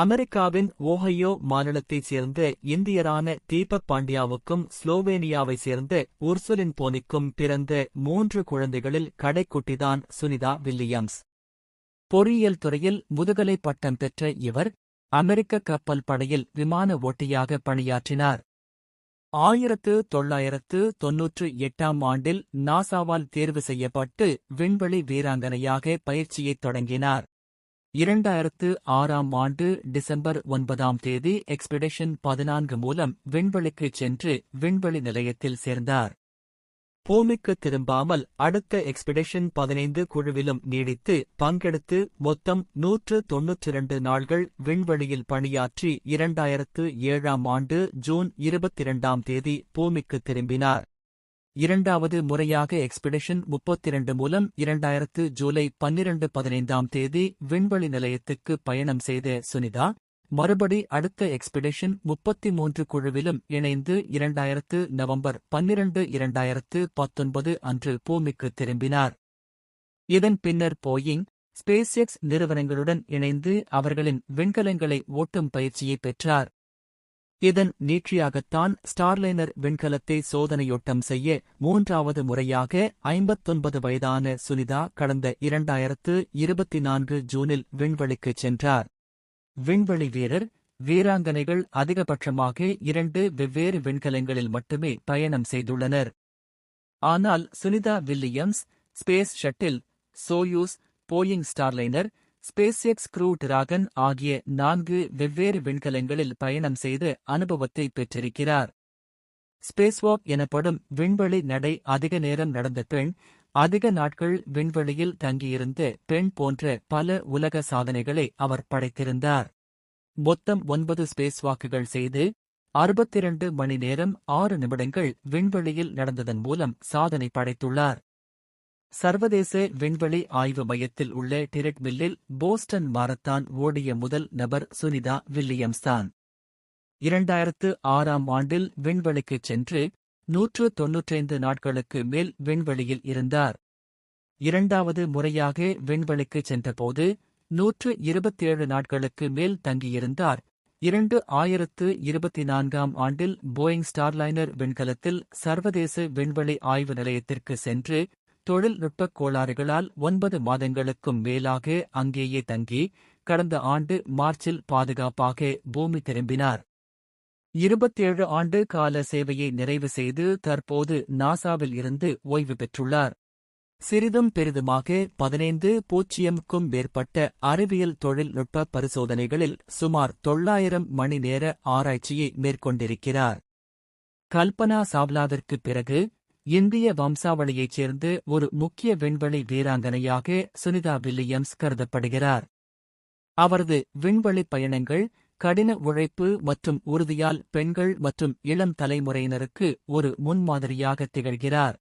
அமெரிக்காவின் ஓஹையோ மாநிலத்தைச் சேர்ந்த இந்தியரான தீபக் பாண்டியாவுக்கும் ஸ்லோவேனியாவைச் சேர்ந்த உர்சுலின் போனிக்கும் பிறந்த மூன்று குழந்தைகளில் கடைக்குட்டிதான் சுனிதா வில்லியம்ஸ். பொறியியல் துறையில் முதுகலை பட்டம் பெற்ற இவர் அமெரிக்க கப்பல் படையில் விமான ஓட்டியாக பணியாற்றினார். ஆயிரத்து தொள்ளாயிரத்து தொன்னூற்று எட்டாம் ஆண்டில் நாசாவால் தேர்வு செய்யப்பட்டு விண்வெளி வீராங்கனையாக பயிற்சியைத் தொடங்கினார். இரண்டாயிரத்து ஆறாம் ஆண்டு டிசம்பர் ஒன்பதாம் தேதி எக்ஸ்பெடிஷன் பதினான்கு மூலம் விண்வெளிக்குச் சென்று விண்வெளி நிலையத்தில் சேர்ந்தார். பூமிக்கு திரும்பாமல் அடுத்த எக்ஸ்பெடிஷன் பதினைந்து குழுவிலும் நீடித்து பங்கெடுத்து மொத்தம் நூற்று தொன்னூற்றிரண்டு நாள்கள் விண்வெளியில் பணியாற்றி இரண்டாயிரத்து ஏழாம் ஆண்டு ஜூன் இருபத்திரண்டாம் தேதி பூமிக்கு திரும்பினார். இரண்டாவது முறையாக எக்ஸ்பிடிஷன் முப்பத்திரண்டு மூலம் இரண்டாயிரத்து ஜூலை பன்னிரண்டு பதினைந்தாம் தேதி விண்வெளி நிலையத்துக்கு பயணம் செய்த சுனிதா மறுபடி அடுத்த எக்ஸ்பிடிஷன் முப்பத்தி மூன்று குழுவிலும் இணைந்து இரண்டாயிரத்து நவம்பர் பன்னிரண்டு இரண்டாயிரத்து பத்தொன்பது அன்று பூமிக்கு திரும்பினார். இதன் பின்னர் போயிங் ஸ்பேஸ் எக்ஸ் நிறுவனங்களுடன் இணைந்து அவர்களின் விண்கலங்களை ஓட்டும் பயிற்சியை பெற்றார். இதன் நீட்சியாகத்தான் ஸ்டார்லைனர் விண்கலத்தை சோதனையோட்டம் செய்ய மூன்றாவது முறையாக ஐம்பத்தொன்பது வயதான சுனிதா கடந்த இரண்டாயிரத்து இருபத்தி நான்கு ஜூனில் விண்வெளிக்குச் சென்றார். விண்வெளி வீரர் வீராங்கனைகள் அதிகபட்சமாக இரண்டு வெவ்வேறு விண்கலங்களில் மட்டுமே பயணம் செய்துள்ளனர். ஆனால் Sunita Williams space shuttle Soyuz Boeing Starliner space X crew Dragon ஆகிய நான்கு வெவ்வேறு விண்கலங்களில் பயணம் செய்து அனுபவத்தை பெற்றிருக்கிறார். ஸ்பேஸ்வாக் எனப்படும் விண்வெளி நடை அதிக நேரம் நடந்த பெண் அதிக நாட்கள் விண்வெளியில் தங்கியிருந்த பெண் போன்ற பல உலக சாதனைகளை அவர் படைத்திருந்தார். மொத்தம் ஒன்பது ஸ்பேஸ் வாக்குகள் செய்து அறுபத்திரண்டு மணி நேரம் ஆறு நிமிடங்கள் விண்வெளியில் நடந்ததன் மூலம் சாதனை படைத்துள்ளார். சர்வதேச விண்வெளி ஆய்வு மையத்தில் உள்ள டிரெட் மில்லில் போஸ்டன் மாரத்தான் ஓடிய முதல் நபர் சுனிதா வில்லியம்ஸ் தான் இரண்டாயிரத்து ஆறாம் ஆண்டில் விண்வெளிக்குச் சென்று நூற்று தொன்னூற்றைந்து நாட்களுக்கு மேல் விண்வெளியில் இருந்தார். இரண்டாவது முறையாக விண்வெளிக்குச் சென்றபோது நூற்று இருபத்தேழு நாட்களுக்கு மேல் தங்கியிருந்தார். இரண்டு ஆயிரத்து இருபத்தி நான்காம் ஆண்டில் போயிங் ஸ்டார்லைனர் விண்கலத்தில் சர்வதேச விண்வெளி ஆய்வு நிலையத்திற்கு சென்று தொழில்நுட்பக் கோளாறுகளால் ஒன்பது மாதங்களுக்கும் மேலாக அங்கேயே தங்கி கடந்த ஆண்டு மார்ச்சில் பாதுகாப்பாக பூமி திரும்பினார். இருபத்தேழு ஆண்டு கால சேவையை நிறைவு செய்து தற்போது நாசாவில் இருந்து ஓய்வு பெற்றுள்ளார். சிறிதும் பெரிதுமாக பதினைந்து பூஜ்ஜியமுக்கும் மேற்பட்ட அறிவியல் தொழில்நுட்ப பரிசோதனைகளில் சுமார் தொள்ளாயிரம் மணி நேர ஆராய்ச்சியை மேற்கொண்டிருக்கிறார். கல்பனா சாவ்லாவிற்கு பிறகு இந்திய வம்சாவளியைச் சேர்ந்து ஒரு முக்கிய விண்வெளி வீராங்கனையாக சுனிதா வில்லியம்ஸ் கருதப்படுகிறார். அவரது விண்வெளி பயணங்கள் கடின உழைப்பு மற்றும் உறுதியால் பெண்கள் மற்றும் இளம் தலைமுறையினருக்கு ஒரு முன்மாதிரியாக திகழ்கிறார்.